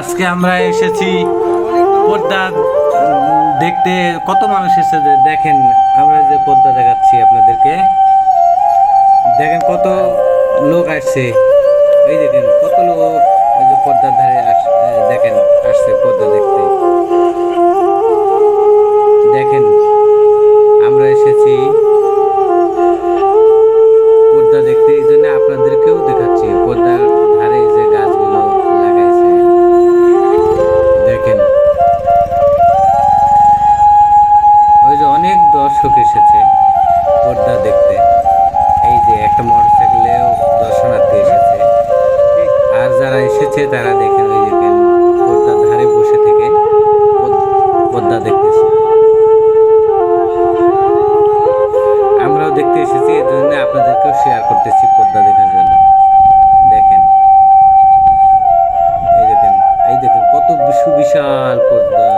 আজকে আমরা এসেছি পদ্মা দেখতে, কত মানুষ এসেছে দেখেন, আমরা যে পদ্মা দেখাচ্ছি আপনাদেরকে। দেখেন কত লোক আসছে। এই দেখেন, কত লোক অনেক দর্শক এসেছে পর্দা দেখতে। এই যে একটা মোটর সাইকেলেও দর্শনার্থী এসেছে। আর যারা এসেছে, তারা দেখেন ওই দেখেন পর্দার ধারে বসে থেকে পদ্মা দেখতেছে। আমরাও দেখতে এসেছি, এই জন্য আপনাদেরকেও শেয়ার করতেছি পর্দা দেখার জন্য। দেখেন। এই দেখেন এই দেখেন কত সুবিশাল বিশু, বিশাল পদ্মা